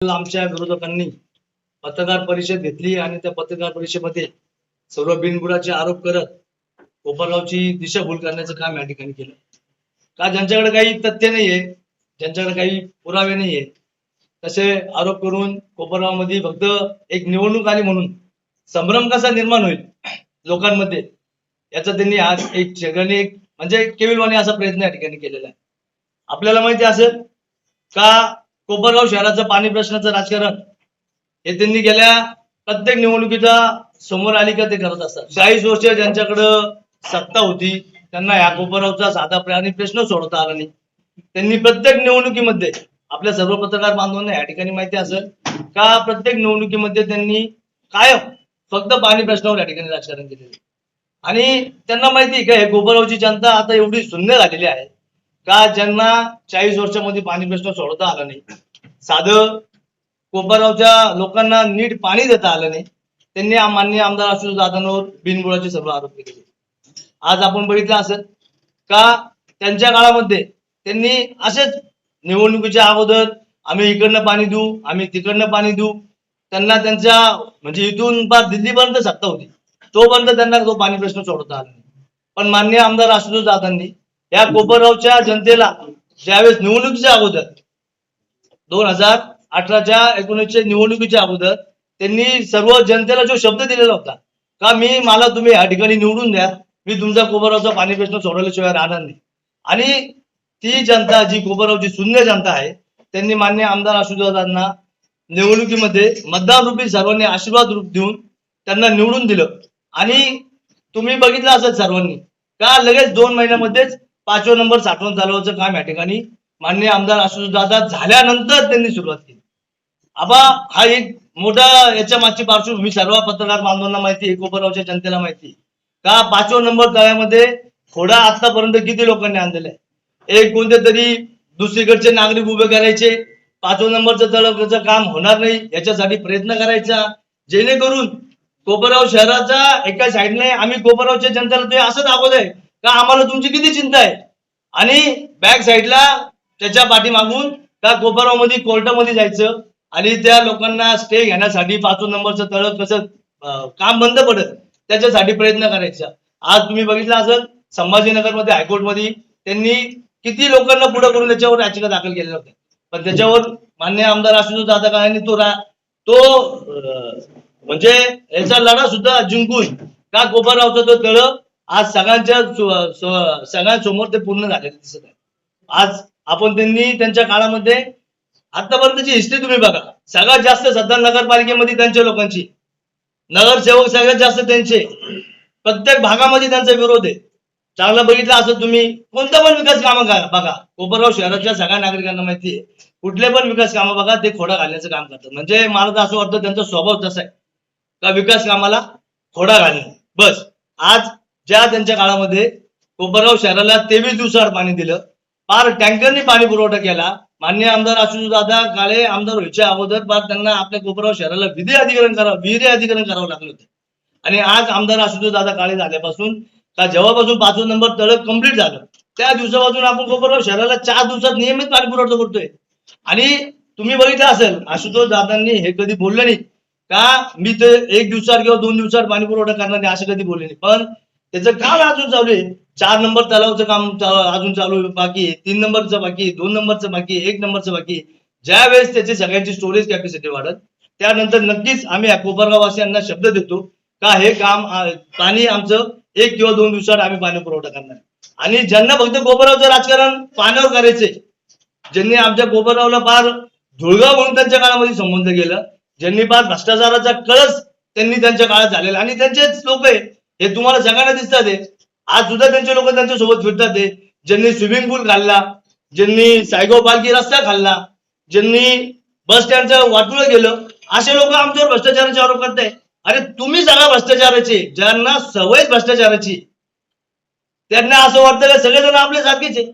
आमच्या विरोधकांनी पत्रकार परिषद घेतली आणि त्या पत्रकार परिषदेमध्ये सर्व बिनबुडाचे आरोप करत कोपरगावची दिशाभूल करण्याचं काम या ठिकाणी केलं. का ज्यांच्याकडे काही तथ्य नाहीये ज्यांच्याकडे काही पुरावे नाहीये तसे आरोप करून कोपरगावमध्ये फक्त एक निवडणूक आली म्हणून संभ्रम कसा निर्माण होईल लोकांमध्ये याचा त्यांनी आज एक जगाने एक म्हणजे केविलवाणी असा प्रयत्न या ठिकाणी केलेला आहे. आपल्याला माहिती असेल का कोपरगाव शहराचं पाणी प्रश्नाचं राजकारण. हे त्यांनी गेल्या प्रत्येक निवडणुकीच्या समोर आली का ते करत असतात. चाळीस वर्ष ज्यांच्याकडं सत्ता होती त्यांना या कोपरगावचा साधा प्राणी प्रश्न सोडवता आला नाही. त्यांनी प्रत्येक निवडणुकीमध्ये आपल्या सर्व पत्रकार बांधवांना या ठिकाणी माहिती असेल का प्रत्येक निवडणुकीमध्ये त्यांनी कायम फक्त पाणी प्रश्नावर या ठिकाणी राजकारण केलेलं आणि त्यांना माहिती का हे कोपरगावची जनता आता एवढी शून्य झालेली आहे. का ज्यांना चाळीस वर्षामध्ये पाणी प्रश्न सोडवता आला नाही? साधं कोपरगावच्या लोकांना नीट पाणी देता आलं नाही. त्यांनी मान्य आमदार अशोक दादांवर बिनबुडाचे सर्व आरोप केले. आज आपण बघितलं असत का त्यांच्या काळामध्ये त्यांनी असेच निवडणुकीच्या अगोदर आम्ही इकडनं पाणी देऊ आम्ही तिकडनं पाणी देऊ. त्यांना त्यांच्या म्हणजे इथून पार दिल्लीपर्यंत सत्ता होती. तोपर्यंत त्यांना तो पाणी प्रश्न सोडवता आला नाही. पण मान्य आमदार आशुतोष दादांनी या कोपरगावच्या जनतेला ज्यावेळेस निवडणुकीच्या अगोदर दोन हजार अठराच्या एकोणीसच्या निवडणुकीच्या अगोदर त्यांनी सर्व जनतेला जो शब्द दिलेला होता का मी मला तुम्ही या ठिकाणी निवडून द्या मी तुमचा कोपरगावचा पाणी प्रश्न सोडवल्याशिवाय राहणार नाही. आणि ती जनता जी कोपरगावची शून्य जनता आहे त्यांनी मान्य आमदार आशुदादांना निवडणुकीमध्ये मतदान रूपी सर्वांनी आशीर्वाद रूप देऊन त्यांना निवडून दिलं. आणि तुम्ही बघितलं असेल सर्वांनी का लगेच दोन महिन्यामध्येच पाचवा नंबर साठवण चालवायचं काम या ठिकाणी? मान्य आमदार आशुतोष दादा झाल्यानंतर त्यांनी सुरुवात केली. आबा हा एक मोठा याच्या मागची पार्श्वभूमी सर्व पत्रकार बांधवांना माहिती एकोपरावच्या जनतेला माहिती का पाचवा नंबर तळ्यामध्ये थोडा आतापर्यंत किती लोकांनी आणलेलं आहे? एक कोणते तरी दुसरीकडचे नागरिक उभे करायचे पाचवा नंबरचं तळाचं काम होणार नाही याच्यासाठी प्रयत्न करायचा. जेणेकरून कोपरगाव शहराचा एका साईडने आम्ही कोपरगावच्या जनतेला ते असं दाखवतोय का आम्हाला तुमची किती चिंता आहे? आणि बॅक साईडला त्याच्या पाठीमागून का कोपरगावमध्ये कोर्टामध्ये जायचं आणि त्या लोकांना स्टे घेण्यासाठी पाच नंबरचं तळ कसं काम बंद पडत त्याच्यासाठी प्रयत्न करायचा. आज तुम्ही बघितलं असेल संभाजीनगरमध्ये हायकोर्टमध्ये त्यांनी किती लोकांना पुढे करून त्याच्यावर याचिका दाखल केलेल्या होत्या. पण त्याच्यावर मान्य आमदार आशुतोष दादा काळांनी तो रा- तो म्हणजे याचा लढा सुद्धा जिंकून का कोपरगावचा तो तळ आज सगळ्यांच्या सगळ्यांसमोर ते पूर्ण झालेले दिसत आहे आज आपण त्यांनी त्यांच्या काळामध्ये आतापर्यंतची हिस्ट्री तुम्ही बघा. सगळ्यात जास्त सध्या नगरपालिकेमध्ये त्यांच्या लोकांची. नगरसेवक सगळ्यात जास्त त्यांचे. प्रत्येक भागामध्ये त्यांचा विरोध आहे. चांगलं बघितलं असं तुम्ही कोणतं पण विकास कामं करा बघा. कोपरगाव शहराच्या सगळ्या नागरिकांना माहिती आहे. कुठले पण विकास कामं बघा ते खोडा घालण्याचं काम करतात. म्हणजे मला तर असं वाटतं त्यांचा स्वभाव तसा आहे. का विकास कामाला खोडा घालणे. बस. आज ज्या त्यांच्या काळामध्ये कोपरगाव शहराला तेवीस दिवसाआड पाणी दिलं पार टँकरनी पाणी पुरवठा केला. मान्य आमदार आशुतोष दादा काळे आमदार व्हायच्या अगोदर पार त्यांना आपल्या कोपरगाव शहराला विधी अधिकरण करावं विहिरी अधिकरण करावं लागलं होतं. आणि आज आमदार आशुतोष दादा काळे झाल्यापासून का जेव्हापासून पाचवं नंबर तळ कंप्लीट झालं त्या दिवसापासून आपण कोपरगाव शहराला चार दिवसात नियमित पाणी पुरवठा करतोय. आणि तुम्ही बघितलं असेल आशुतोष दादांनी हे कधी बोललं नाही. का मी ते एक दिवसात किंवा दोन दिवसात पाणी पुरवठा करणार नाही असं कधी बोलले नाही. पण त्याचं काम अजून चालू आहे. चार नंबर तलावचं काम अजून चालू बाकी आहे. तीन नंबरचं बाकी दोन नंबरचं बाकी एक नंबरचं बाकी ज्या वेळेस त्याची सगळ्यांची स्टोरेज कॅपॅसिटी वाढत त्यानंतर नक्कीच आम्ही कोपरगाववासियांना शब्द देतो का हे काम पाणी आमचं एक किंवा दोन दिवसात आम्ही पाणी पुरवठा करणार. आणि ज्यांना फक्त कोपरगावचं राजकारण पाण्यावर करायचंय ज्यांनी आमच्या कोपरगावला फार धुळगाव म्हणून त्यांच्या काळामध्ये संबंध केलं ज्यांनी फार भ्रष्टाचाराचा कळस त्यांनी त्यांच्या काळात झालेला. आणि त्यांचेच लोक आहे हे तुम्हाला सगळ्यांना दिसतात आहे आज सुद्धा त्यांचे लोक त्यांच्यासोबत फिरतात आहे ज्यांनी स्विमिंग पूल खाल्ला ज्यांनी सायगाव पालखी रस्ता खाल्ला ज्यांनी बस स्टँडचं वाटून गेलं असे लोक आमच्यावर भ्रष्टाचाराचे आरोप करताय अरे तुम्ही सगळा भ्रष्टाचाराचे ज्यांना सवय भ्रष्टाचाराची त्यांना असं वाटतं का सगळेजण आपले सारखेच आहे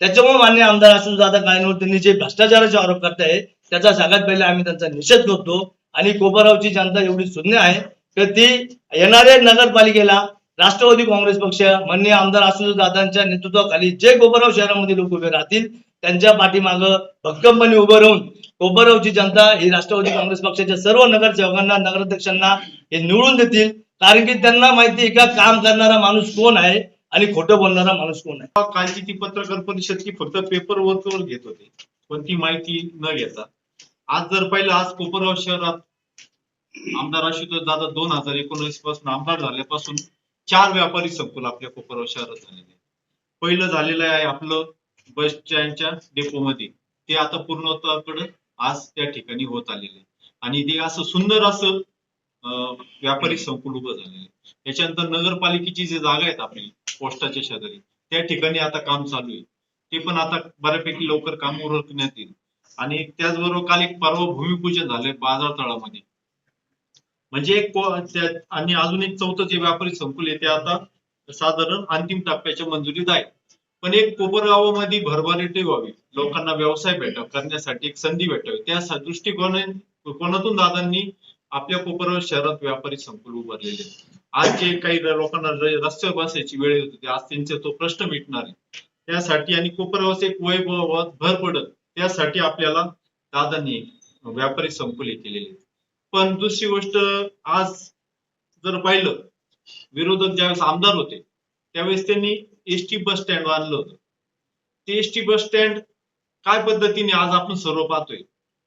त्याच्यामुळे मान्य आमदार आशुष दादा काळेंवर त्यांनी जे भ्रष्टाचाराचे आरोप करताय त्याचा सगळ्यात पहिले आम्ही त्यांचा निषेध करतो. आणि कोपरगावची जनता एवढी शून्य आहे. तर ती येणाऱ्या नगरपालिकेला राष्ट्रवादी काँग्रेस पक्ष माननीय आमदार आशुतोष दादांच्या नेतृत्वाखाली जे कोपरगाव शहरामध्ये लोक उभे राहतील त्यांच्या पाठीमागं भक्कमपणे उभं राहून कोपरगावची जनता ही राष्ट्रवादी काँग्रेस पक्षाच्या सर्व नगरसेवकांना नगराध्यक्षांना हे निवडून देतील. कारण की त्यांना माहिती आहे का काम करणारा माणूस कोण आहे आणि खोटं बोलणारा माणूस कोण आहे? कालची ती पत्रकार परिषद की फक्त पेपर वर्कवर घेत होते पण ती माहिती न घेता. आज जर पाहिलं आज कोपरगाव शहरात आमदार आशुतोष दादा दोन हजार एकोणीसपासून आमदार झाल्यापासून चार व्यापारी संकुल आपल्या कोपरगाव शहरात झालेले पहिलं झालेलं आहे आपलं बस स्टँडच्या डेपोमध्ये. ते आता पूर्णत्वाकडे आज त्या ठिकाणी होत आलेले आणि ते असं सुंदर असं व्यापारी संकुल उभं झालेलं आहे. त्याच्यानंतर नगरपालिकेची जी जागा आहेत आपली पोस्टाच्या शेजारी त्या ठिकाणी आता काम चालू आहे. ते पण आता बऱ्यापैकी लवकर काम उरकण्यात येईल. आणि त्याचबरोबर काल एक परवा भूमिपूजन झालंय बाजार तळामध्ये. म्हणजे एक आणि अजून एक चौथं जे व्यापारी संकुल आहे ते आता साधारण अंतिम टप्प्याच्या मंजुरीत आहे. पण एक कोपरगावामध्ये भरभराटी व्हावी. लोकांना व्यवसाय भेटाव करण्यासाठी एक संधी भेटावी. त्या सा- दृष्टिकोना दादांनी आपल्या कोपरगाव शहरात व्यापारी संकुल उभारलेले? आज जे काही लोकांना रस्त्यावर बसायची वेळ येत होती आज त्यांचा तो प्रश्न मिटणार आहे. त्यासाठी आणि कोपरगावचं एक वैभवात भर पडत त्यासाठी आपल्याला दादांनी व्यापारी संकुल केलेले. आहेत. पण दुसरी गोष्ट आज जर पाहिलं विरोधक ज्यावेळेस आमदार होते त्यावेळेस त्यांनी एसटी बस स्टँड बांधलं होतं. ते एसटी बस स्टँड काय पद्धतीने आज आपण सर्व पाहतोय?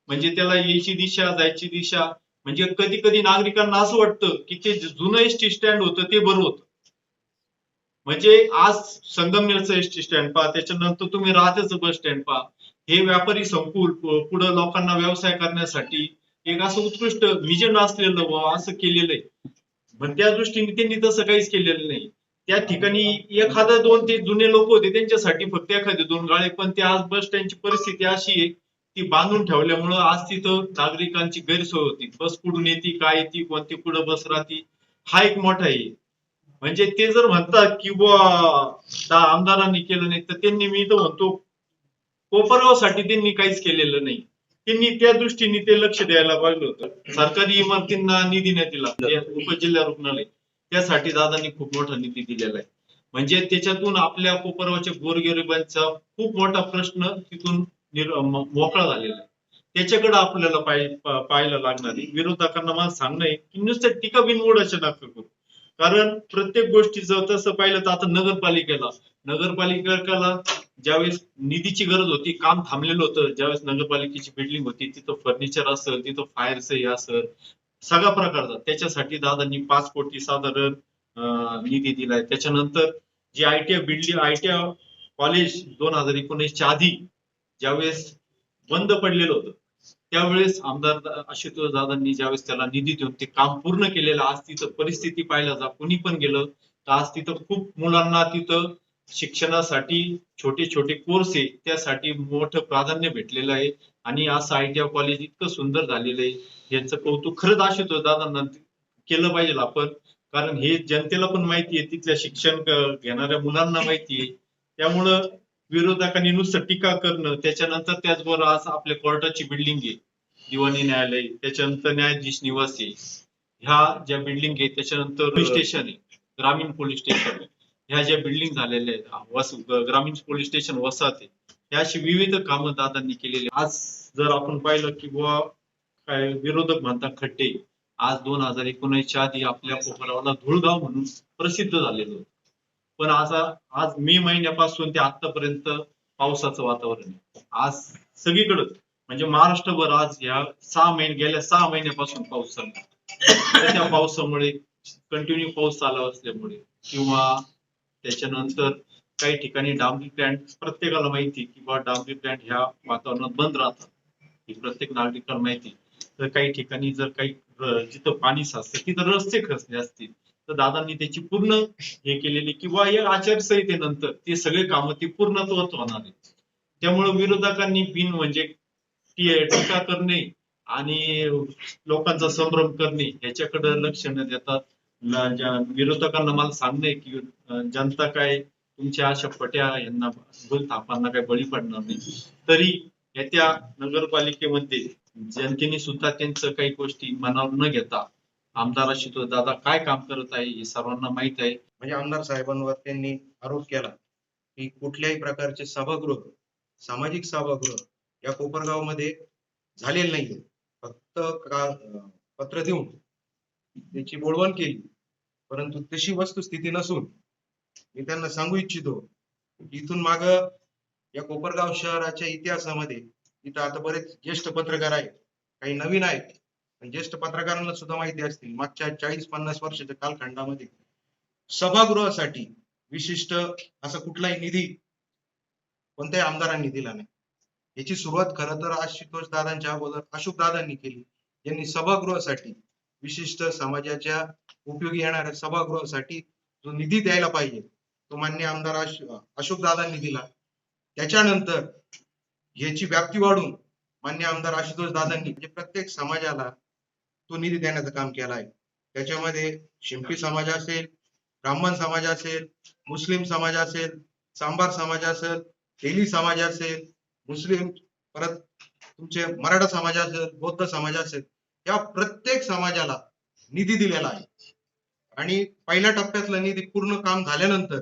म्हणजे त्याला यायची दिशा जायची दिशा म्हणजे कधी कधी नागरिकांना असं वाटतं की ते जुनं जुनं एसटी स्टँड होतं ते बरं होतं. म्हणजे आज संगमनेरचं एसटी स्टँड पहा त्याच्यानंतर तुम्ही राहत्याचं बस स्टँड पहा. हे व्यापारी संकुल पुढं लोकांना व्यवसाय करण्यासाठी एक असं उत्कृष्ट विजन असलेलं बुवा असं केलेलं आहे पण त्या दृष्टीने त्यांनी तसं काहीच केलेलं नाही. त्या ठिकाणी एखादा दोन ते जुने लोक होते त्यांच्यासाठी फक्त एखादे दोन गाळे पण ते आज बस स्टँडची परिस्थिती अशी आहे ती बांधून ठेवल्यामुळं आज तिथं नागरिकांची गैरसोय होती. बस कुठून येते काय येते कोणती कुठं बस राहते हा एक मोठा आहे म्हणजे ते जर म्हणतात की बुवा आमदारांनी केलं नाही तर त्यांनी मी तर म्हणतो कोपरगावसाठी त्यांनी काहीच केलेलं नाही. त्यांनी त्या दृष्टीने ते लक्ष द्यायला पाहिजे होतं. सरकारी इमारतींना निधी नाही दिला. उपजिल्हा रुग्णालय. त्यासाठी दादांनी खूप मोठा निधी दिलेला आहे. म्हणजे त्याच्यातून आपल्या कोपरगावच्या गोरगरिबांचा खूप मोठा प्रश्न तिथून मोकळा झालेला आहे. त्याच्याकडे आपल्याला पाहायला लागणार आहे. विरोधकांना मला सांगणं आहे की नुसतं टीका बिनमोडाच्या नका करू. कारण प्रत्येक गोष्टीचं तसं पाहिलं तर आता नगरपालिकेला. नगरपालिकेला ज्यावेळेस निधीची गरज होती काम थांबलेलं होतं ज्यावेळेस नगरपालिकेची बिल्डिंग होती तिथं फर्निचर असेल तिथं फायरसही असेल सगळ्या प्रकारचा. त्याच्यासाठी दादांनी पाच कोटी साधारण निधी दिलाय. त्याच्यानंतर जे आयटीआय बिल्डिंग आयटीआय कॉलेज दोन हजार एकोणीसच्या आधी ज्यावेळेस बंद पडलेलं होतं त्यावेळेस आमदार आशुतोष दादांनी ज्यावेळेस त्याला निधी देऊन ते काम पूर्ण केलेलं आज तिथं परिस्थिती पाहिलं जा कोणी पण गेलं तर आज तिथं खूप मुलांना तिथं शिक्षणासाठी छोटे छोटे कोर्स आहे त्यासाठी मोठं प्राधान्य भेटलेलं आहे. आणि असं आयटीआय कॉलेज इतकं सुंदर झालेलं आहे. यांचं कौतुक खरंच आशुतोष दादांना. केलं पाहिजे आपण. कारण हे जनतेला पण माहिती आहे तिथल्या शिक्षण घेणाऱ्या मुलांना माहिती आहे. त्यामुळं विरोधकांनी नुसतं टीका करणं त्याच्यानंतर त्याचबरोबर आज आपल्या कोर्टाची बिल्डिंग आहे. दिवाणी न्यायालय त्याच्यानंतर न्यायाधीश निवास आहे. ह्या ज्या बिल्डिंग आहे त्याच्यानंतर पोलीस स्टेशन आहे ग्रामीण पोलीस स्टेशन आहे. ह्या ज्या बिल्डिंग झालेल्या आहेत वस ग्रामीण पोलीस स्टेशन वसाहत आहे अशी विविध कामं दादांनी केलेली आज जर आपण पाहिलं की बुवा काय विरोधक म्हणतात खड्डे आज दोन हजार एकोणीसच्या आधी आपल्या कोपरावाला धुळगाव म्हणून प्रसिद्ध झालेलं होतं. पण आज आज मे महिन्यापासून ते आतापर्यंत पावसाचं वातावरण आहे. आज सगळीकडं म्हणजे महाराष्ट्रभर आज या सहा महिने गेल्या सहा महिन्यापासून पाऊस चालला त्या पावसामुळे कंटिन्यू पाऊस चालू असल्यामुळे किंवा त्याच्यानंतर काही ठिकाणी डांबरी प्लॅन्ट प्रत्येकाला माहिती की बा डांबरी प्लॅन्ट ह्या वातावरणात बंद राहतात. ही प्रत्येक नागरिकाला माहिती. तर काही ठिकाणी जर काही जिथं पाणी साचतं तिथं रस्ते खचले असतील तर दादांनी त्याची पूर्ण हे केलेली किंवा या आचारसंहितेनंतर ते सगळे कामं ते पूर्णत्वात होणार आहेत. त्यामुळे विरोधकांनी बिन म्हणजे टीका करणे आणि लोकांचा संभ्रम करणे याच्याकडे लक्ष न देतात विरोधकांना मला सांगणं की जनता काय तुमच्या अशा पट्या यांना भूल थापांना काय बळी पडणार नाही. तरी येत्या नगरपालिकेमध्ये जनतेने सुद्धा त्यांचं काही गोष्टी मनावर न घेता आमदार तो दादा काय काम करत आहे हे सर्वांना माहीत आहे. म्हणजे आमदार साहेबांवर त्यांनी आरोप केला की कुठल्याही प्रकारचे सभागृह सामाजिक सभागृह या कोपरगावमध्ये झालेलं नाहीये. फक्त का पत्र देऊन त्याची बोलवण केली. परंतु तशी वस्तुस्थिती नसून मी त्यांना सांगू इच्छितो इथून माग या कोपरगाव शहराच्या इतिहासामध्ये इथं आता बरेच ज्येष्ठ पत्रकार आहेत काही नवीन आहेत. ज्येष्ठ पत्रकारांना सुद्धा माहिती असतील मागच्या चाळीस पन्नास वर्षाच्या कालखंडामध्ये सभागृहासाठी विशिष्ट असा कुठलाही निधी कोणत्याही आमदारांनी दिला नाही. याची सुरुवात खरं तर आशुतोष दादांच्या अगोदर अशोक दादांनी केली. यांनी सभागृहासाठी विशिष्ट समाजाच्या उपयोगी येणाऱ्या सभागृहासाठी जो निधी द्यायला पाहिजे तो मान्य आमदार अशोक दादांनी दिला. त्याच्यानंतर याची व्याप्ती वाढून मान्य आमदार आशुतोष दादांनी म्हणजे प्रत्येक समाजाला तो निधी देण्याचं काम केलं आहे. त्याच्यामध्ये शिंपी समाज असेल ब्राह्मण समाज असेल मुस्लिम समाज असेल सांबार समाज असेल तेली समाज असेल मुस्लिम परत तुमचे मराठा समाज असेल बौद्ध समाज असेल या प्रत्येक समाजाला निधी दिलेला आहे. आणि पहिल्या टप्प्यातला निधी पूर्ण काम झाल्यानंतर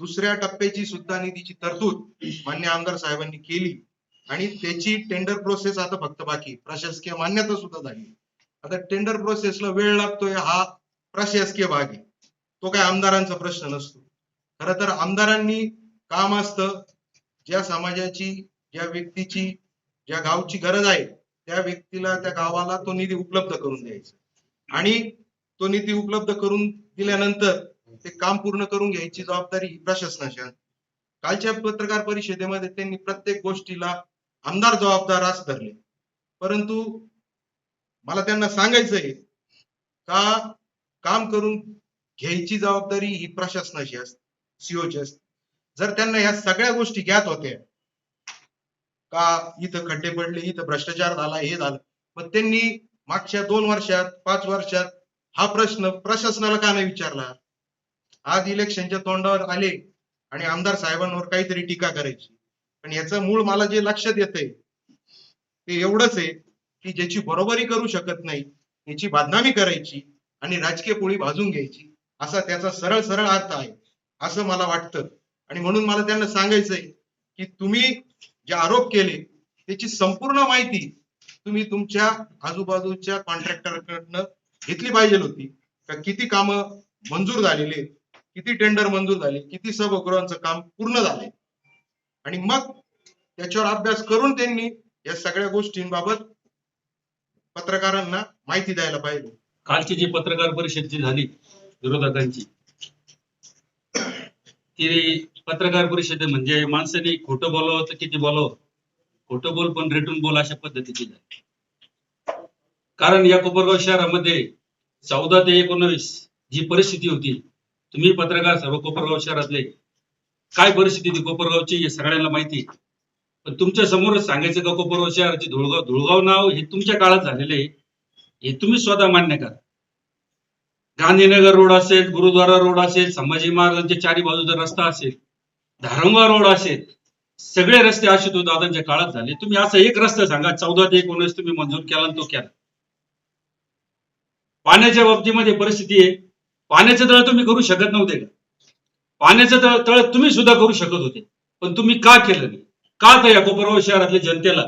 दुसऱ्या टप्प्याची सुद्धा निधीची तरतूद मान्य आमदार साहेबांनी केली. आणि त्याची टेंडर प्रोसेस आता फक्त बाकी प्रशासकीय मान्यता सुद्धा झाली. आता टेंडर प्रोसेसला वेळ लागतोय हा प्रशासकीय भाग आहे. तो काय आमदारांचा प्रश्न नसतो. खर तर आमदारांनी काम असतं. ज्या समाजाची ज्या व्यक्तीची ज्या गावची गरज आहे त्या व्यक्तीला त्या गावाला तो निधी उपलब्ध करून द्यायचा. आणि तो निधी उपलब्ध करून दिल्यानंतर ते काम पूर्ण करून घ्यायची जबाबदारी ही प्रशासनाची कालच्या पत्रकार परिषदेमध्ये त्यांनी प्रत्येक गोष्टीला आमदार जबाबदार असं धरले. परंतु मला त्यांना सांगायचंय का काम करून घ्यायची जबाबदारी ही प्रशासनाची असते सीओची असते. जर त्यांना ह्या सगळ्या गोष्टी ज्ञात होत्या का इथं खड्डे पडले इथं भ्रष्टाचार झाला हे झालं. मग त्यांनी मागच्या दोन वर्षात पाच वर्षात हा प्रश्न प्रशासनाला का नाही विचारला? आज इलेक्शनच्या तोंडावर आले आणि आमदार साहेबांवर काहीतरी टीका करायची. पण याचं मूळ मला जे लक्षात येतंय ते एवढंच आहे की ज्याची बरोबरी करू शकत नाही याची बदनामी करायची आणि राजकीय पोळी भाजून घ्यायची असा त्याचा सरळ सरळ अर्थ आहे असं मला वाटतं. आणि म्हणून मला त्यांना सांगायचंय की तुम्ही जे आरोप केले त्याची संपूर्ण माहिती तुम्ही तुमच्या आजूबाजूच्या कॉन्ट्रॅक्टरकडनं घेतली पाहिजे होती. का किती कामं मंजूर झालेली किती टेंडर मंजूर झाले किती सभागृहांचं काम पूर्ण झाले. आणि मग त्याच्यावर अभ्यास करून त्यांनी या सगळ्या गोष्टींबाबत पत्रकारांना माहिती द्यायला पाहिजे. कालची जी पत्रकार परिषद जी झाली विरोधकांची ती पत्रकार परिषद म्हणजे माणसाने खोटं बोलावं तर किती बोलावं? खोटं बोल पण रेटून बोल अशा पद्धतीची कारण या कोपरगाव शहरामध्ये चौदा ते एकोणवीस जी परिस्थिती होती तुम्ही पत्रकार सर्व कोपरगाव शहरातले काय परिस्थिती होती कोपरगावची हे सगळ्यांना माहिती आहे. पण तुमच्या समोरच सांगायचं का कोपरगाव शहराचे धुळगाव धुळगाव नाव हे तुमच्या काळात झालेले आहे हे तुम्ही स्वतः मान्य करा. गांधीनगर रोड असेल गुरुद्वारा रोड असेल संभाजी महाराजांच्या चारी बाजूचा रस्ता असेल धारंगा रोड असेल सगळे रस्ते असे तो दादांच्या काळात झाले. तुम्ही असा एक रस्ता सांगा चौदा ते एकोणीस तुम्ही मंजूर केला तो केला. पाण्याच्या बाबतीमध्ये परिस्थिती आहे. पाण्याचं तळ तुम्ही करू शकत नव्हते का? पाण्याचं तळ तळ तुम्ही सुद्धा करू शकत होते. पण तुम्ही का केलं नाही? का तर या कोपरगाव शहरातल्या जनतेला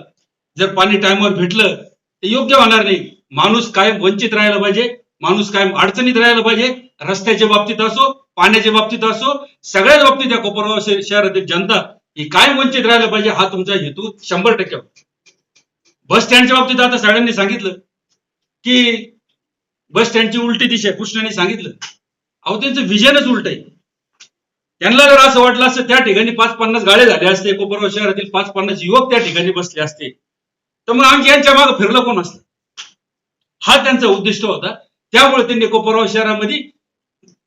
जर पाणी टाइमवर भेटलं ते योग्य होणार नाही. माणूस कायम वंचित राहायला पाहिजे माणूस कायम अडचणीत राहायला पाहिजे रस्त्याच्या बाबतीत असो पाण्याच्या बाबतीत असो सगळ्याच बाबतीत या कोपरगाव शहरातील जनता ही काय वंचित राहायला पाहिजे हा तुमचा हेतू शंभर टक्के बस स्टँडच्या बाबतीत आता सगळ्यांनी सांगितलं की बस स्टँडची उलटी दिशा आहे. कृष्णाने सांगितलं. अहो त्यांचं विजनच उलट आहे. त्यांना जर असं वाटलं असतं त्या ठिकाणी पाच पन्नास गाड्या झाल्या असते कोपरगाव शहरातील पाच पन्नास युवक त्या ठिकाणी बसले असते. तर मग आमच्या यांच्या मागे फिरलं कोण असतं? हा त्यांचा उद्दिष्ट होता. त्यामुळे त्यांनी कोपरगाव शहरामध्ये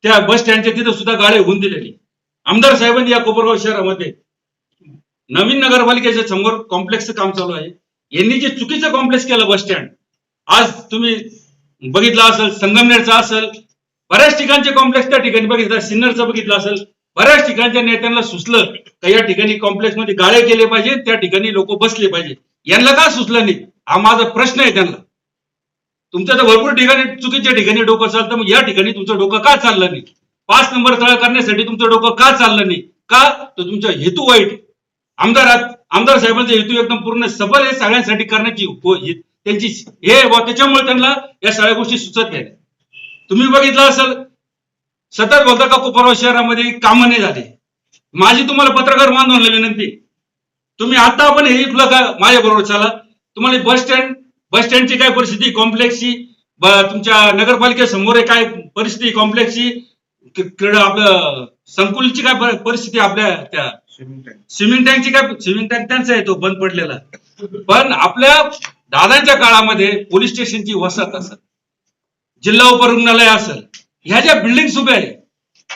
त्या बस स्टँडच्या तिथं सुद्धा गाड्या होऊन दिलेली. आमदार साहेबांनी या कोपरगाव शहरामध्ये नवीन नगरपालिकेच्या समोर कॉम्प्लेक्सचं काम चालू आहे. यांनी जे चुकीचं कॉम्प्लेक्स केलं बस स्टँड आज तुम्ही बघितलं असेल संगमनेरचा असेल बऱ्याच ठिकाणचे कॉम्प्लेक्स त्या ठिकाणी बघितलं सिन्नरचं बघितलं असेल बऱ्याच ठिकाणच्या नेत्यांना सुचलं का या ठिकाणी कॉम्प्लेक्समध्ये गाळे केले पाहिजे त्या ठिकाणी लोक बसले पाहिजे यांना का सुचलं नाही? हा माझा प्रश्न आहे त्यांना. तुमच्या तर भरपूर ठिकाणी चुकीच्या ठिकाणी डोकं चालतं मग या ठिकाणी तुमचं डोकं का चाललं नाही? पाच नंबर तळ करण्यासाठी तुमचं डोकं का चाललं नाही? का? तर तुमचा हेतू वाईट. आमदारात आमदार साहेबांचा हेतू एकदम पूर्ण सफल हे सगळ्यांसाठी करण्याची हो- त्यांची हे बुवा त्याच्यामुळे त्यांना या सगळ्या गोष्टी सुचत नाही. तुम्ही बघितलं असेल सतत बोलता का कोपरगाव शहरामध्ये कामं नाही झाले? माझी तुम्हाला पत्रकार बांधवांना विनंती. तुम्ही आता आपण हे इथलं का? माझ्या बरोबर चला. तुम्हाला बस स्टँड बस स्टँडची काय परिस्थिती? कॉम्प्लेक्सची तुमच्या नगरपालिकेसमोर काय परिस्थिती? कॉम्प्लेक्सची आपलं संकुलची काय पर- परिस्थिती आपल्या त्या स्विमिंग टँक स्विमिंग टँकची काय स्विमिंग टँक त्यांचा आहे तो बंद पडलेला. पण आपल्या दादांच्या काळामध्ये पोलीस स्टेशनची वसाहत असेल जिल्हा उपरुग्णालय असेल ह्या ज्या बिल्डिंग उभ्या आहे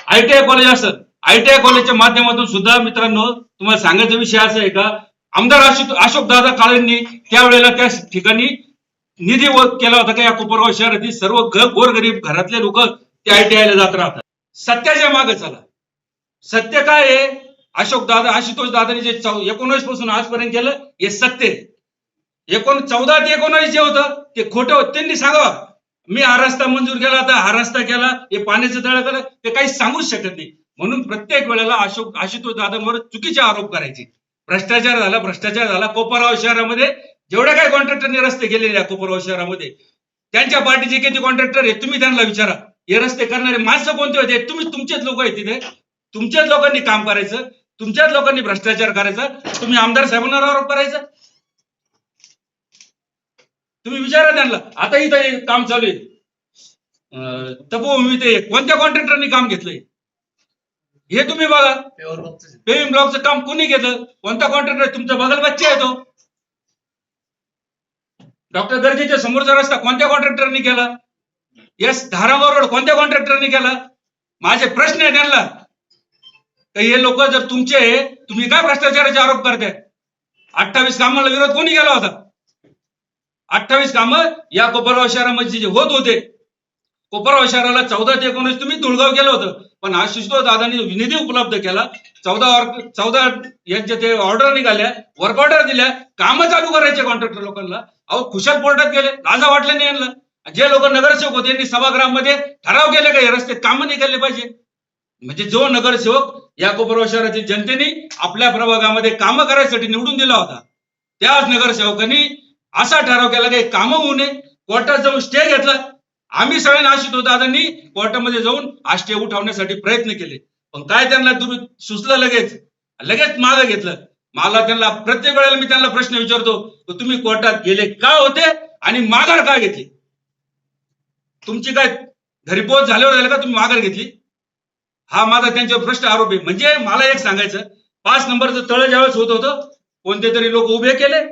आयटीआय कॉलेज असेल आयटीआय कॉलेजच्या माध्यमातून सुद्धा मित्रांनो तुम्हाला सांगायचा विषय असा आहे का? आमदार अशोक अशोक दादा काळेंनी त्यावेळेला त्या ठिकाणी निधी व केला होता का या कोपरगाव शहरातील सर्व गोरगरीब घरातले लोक त्या आयटीआयला जात राहतात. सत्याच्या मागे चला. सत्य काय आहे? अशोक दादा आशुतोष दादाने जे चौ- एकोणवीसपासून आजपर्यंत केलं हे सत्य एकोण चौदा ते एकोणावीस जे होतं ते खोटं होतं. त्यांनी सांगावं मी हा रस्ता मंजूर केला होता हा रस्ता केला हे पाण्याचं तळ केलं ते काही सांगूच शकत नाही. म्हणून प्रत्येक वेळेला अशोक आशुतोष दादांवर चुकीचे आरोप करायचे. भ्रष्टाचार झाला भ्रष्टाचार झाला. कोपरगाव शहरामध्ये जेवढ्या काही कॉन्ट्रॅक्टरने रस्ते केलेले आहे कोपरगाव शहरामध्ये त्यांच्या पार्टीचे किती कॉन्ट्रॅक्टर आहे तुम्ही त्यांना विचारा. हे रस्ते करणारे माणसं कोणते होते? तुम्ही तुमचेच लोक आहेत तिथे. तुमच्याच लोकांनी काम करायचं तुमच्याच लोकांनी भ्रष्टाचार करायचा तुम्ही आमदार साहेबांवर आरोप करायचा. तुम्ही विचारा त्यांना. आता इथं काम चालू आहे. तपोभूमी ते कोणत्या कॉन्ट्रॅक्टरनी काम घेतलंय? हे तुम्ही बघा. पेविंग ब्लॉकचं काम कोणी घेतलं? कोणता कॉन्ट्रॅक्टर तुमचा बगल बच्चे आहे तो. डॉक्टर गर्जेच्या समोरचा रस्ता कोणत्या कॉन्ट्रॅक्टरनी केला? यस धारावर रोड कोणत्या कॉन्ट्रॅक्टरनी केला? माझे प्रश्न आहे त्यांना. तर हे लोक जर तुमचे तुम्ही काय भ्रष्टाचाराचे आरोप करताय अठ्ठावीस कामाला विरोध कोणी केला होता? अठ्ठावीस कामं या कोपरगाव शहरामध्ये जे होत होते. कोपरगाव शहराला चौदा ते एकोणीस तुम्ही धुळगाव केलं होतं. पण आशिषो दादांनी निधी उपलब्ध केला. चौदा चौदा यांच्या ते ऑर्डर निघाल्या वर्क ऑर्डर दिल्या कामं चालू करायचे कॉन्ट्रॅक्टर लोकांना. अहो खुशाल कोर्टात गेले लाजा वाटले नाही यांना. जे लोक नगरसेवक होते यांनी सभागृहामध्ये ठराव केले का हे रस्ते कामं निघाले पाहिजे? म्हणजे जो नगरसेवक या कोपरगाव शहरातील जनतेने आपल्या प्रभागामध्ये कामं करायसाठी निवडून दिला होता त्याच नगरसेवकांनी असा ठराव केला की कामं होऊ नये. कोर्टात जाऊन स्टे घेतला. आम्ही सगळे नाशित होतो दादांनी कोर्टामध्ये जाऊन आष्टे उठवण्यासाठी प्रयत्न केले. पण काय त्यांना दुर सुचलं लगेच? लगेच मागं घेतलं. मला त्यांना प्रत्येक वेळेला मी त्यांना प्रश्न विचारतो तुम्ही कोर्टात गेले का होते? आणि माघार का घेतली? तुमची काय घरी पोच झाल्यावर झालं का तुम्ही माघार घेतली? हा माझा त्यांच्यावर प्रश्न आरोप. आहे म्हणजे मला एक सांगायचं पाच नंबरचं तळ ज्यावेळेस होत होतं कोणते तरी लोक उभे केले.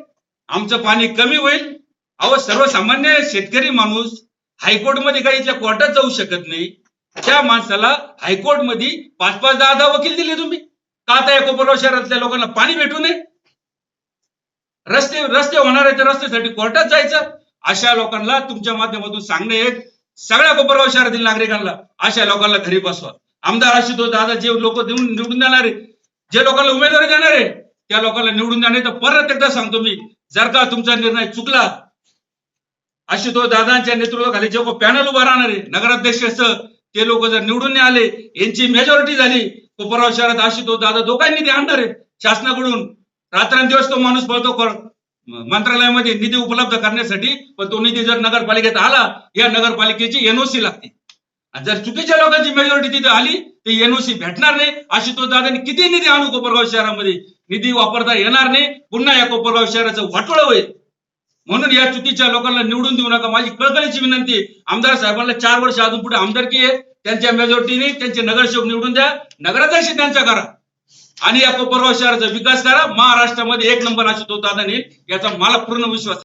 आमचं पाणी कमी होईल. अहो सर्वसामान्य शेतकरी माणूस हायकोर्टमध्ये काही इथल्या कोर्टात जाऊ शकत नाही. त्या माणसाला हायकोर्टमध्ये पाच पाच दहा दहा वकील दिले तुम्ही. का आता या कोपरगाव शहरातल्या लोकांना पाणी भेटू नये? रस्ते रस्ते होणार आहे तर रस्त्यासाठी कोर्टात जायचं. अशा लोकांना तुमच्या माध्यमातून सांगणे सगळ्या कोपरगाव शहरातील नागरिकांना अशा लोकांना घरी बसवा. आमदार आशुतोष दादा जे लोक देऊन निवडून देणार आहे जे लोकांना उमेदवारी देणार आहे त्या लोकांना निवडून देणार तर परत एकदा सांगतो मी जर का तुमचा निर्णय चुकला आशुतोष दादांच्या नेतृत्वाखाली जे पॅनल उभा राहणार आहे नगराध्यक्ष ते लोक जर निवडून आले यांची मेजॉरिटी झाली कोपरगाव शहरात आशुतोष दादा दोघांनी निधी आणणार आहे शासनाकडून रात्रंदिवस तो माणूस पळतो कर- मंत्रालयामध्ये निधी उपलब्ध करण्यासाठी पण तो निधी जर नगरपालिकेत आला या नगरपालिकेची एनओसी लागते. आणि जर चुकीच्या लोकांची मेजॉरिटी तिथे आली तर एनओसी भेटणार नाही. आशुतोष दादांनी किती निधी आणू कोपरगाव शहरामध्ये? निधी वापरता येणार नाही. पुन्हा या कोपरगाव शहराचं वाटोळं होईल. म्हणून या चुकीच्या लोकांना निवडून देऊ नका. माझी कळकळीची विनंती आमदार साहेबांना चार वर्ष अजून पुढे आमदारकी आहे. त्यांच्या मेजॉरिटीने त्यांचे नगरसेवक निवडून द्या. नगराध्यक्ष त्यांचा करा. आणि या कोपरगाव शहराचा विकास करा. महाराष्ट्रामध्ये एक नंबर आशुतोष दादा नेईल याचा मला पूर्ण विश्वास आहे.